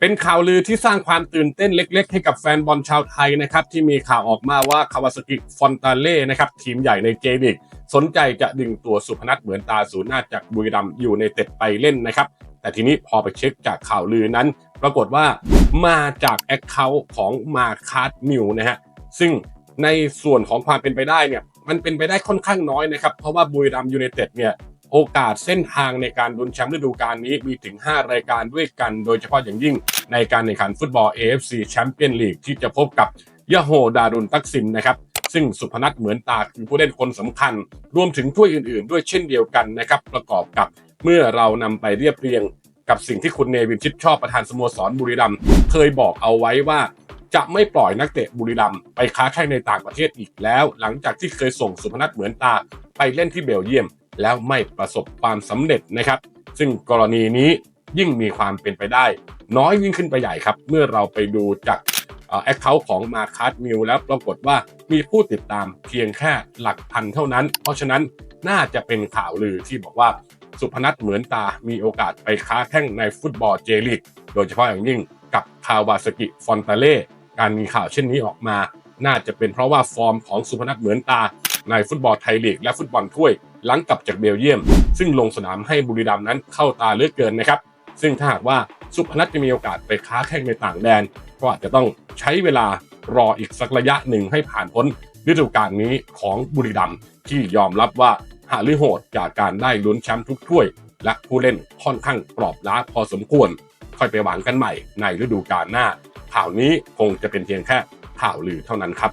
เป็นข่าวลือที่สร้างความตื่นเต้นเล็ก ๆ ให้กับแฟนบอลชาวไทยนะครับที่มีข่าวออกมาว่าคาวาซากิฟอนตาเล่นะครับทีมใหญ่ในเจลิกสนใจจะดึงตัวสุพนัทเหมือนตาศูนย์หน้าจากบุรีรัมย์อยู่ในเต็ดไปเล่นนะครับ แต่ทีนี้พอไปเช็คจากข่าวลือนั้น ปรากฏว่ามาจากแอคเคาท์ของมาคาร์ดมิวนะฮะซึ่งในส่วนของความเป็นไปได้เนี่ยมันเป็นไปได้ค่อนข้างน้อยนะครับ เพราะว่าบุรีรัมย์ยูไนเต็ดเนี่ย โอกาสเส้นทางในการลุ้นแชมป์ฤดูกาลนี้มีถึง 5 รายการด้วยกัน โดยเฉพาะอย่างยิ่งในการแข่งขันฟุตบอล AFC แชมเปี้ยนลีกที่จะพบกับยโฮดารุนตักซิมนะครับซึ่งสุพนัทเหมือนตาคือผู้เล่นคนสำคัญ รวมถึงถ้วยอื่นๆ ด้วยเช่นเดียวกันนะครับประกอบกับเมื่อเรานำไปเรียบเรียง กับสิ่งที่คุณเนวินชิดชอบประธานสโมสรบุรีรัมย์เคยบอกเอาไว้ว่าจะไม่ปล่อยนักเตะบุรีรัมย์ไปค้าแข่งในต่างประเทศอีกแล้ว หลังจากที่เคยส่งสุพนัทเหมือนตาไปเล่นที่เบลเยียม แล้วไม่ประสบความสำเร็จนะครับ ซึ่งกรณีนี้ยิ่งมีความเป็นไปได้ น้อยยิ่งขึ้นไปใหญ่ครับ เมื่อเราไปดูจากแอคเคาท์ของมาคัสมิลแล้วปรากฏว่ามีผู้ติดตามเพียงแค่หลักพันเท่านั้น เพราะฉะนั้นน่าจะเป็นข่าวลือที่บอกว่าสุพนัทเหมือนตามีโอกาสไปค้าแข่งในฟุตบอลเจลีกโดยเฉพาะอย่างยิ่งกับคาวาสกิฟอนตาเล่การมีข่าวเช่นนี้ออกมา น่าจะเป็นเพราะว่าฟอร์มของสุพนัทเหมือนตาในฟุตบอลไทยลีกและฟุตบอลถ้วย หลังกลับจากเบลเยียม ซึ่งลงสนามให้บุรีรัมย์นั้นเข้าตาเลือกเกินนะครับ ซึ่งถ้าหากว่าสุพนัทจะมีโอกาสไปค้าแข่งในต่างแดน ก็อาจจะต้องใช้เวลารออีกสักระยะหนึ่งให้ผ่านพ้นฤดูกาลนี้ของบุรีรัมย์ที่ยอมรับว่าหาลือโหดจากการได้ลุ้นแชมป์ทุกถ้วย และผู้เล่นค่อนข้างปลอบล้าพอสมควร ค่อยไปหวังกันใหม่ในฤดูกาลหน้า ข่าวนี้คงจะเป็นเพียงแค่ข่าวลือเท่านั้นครับ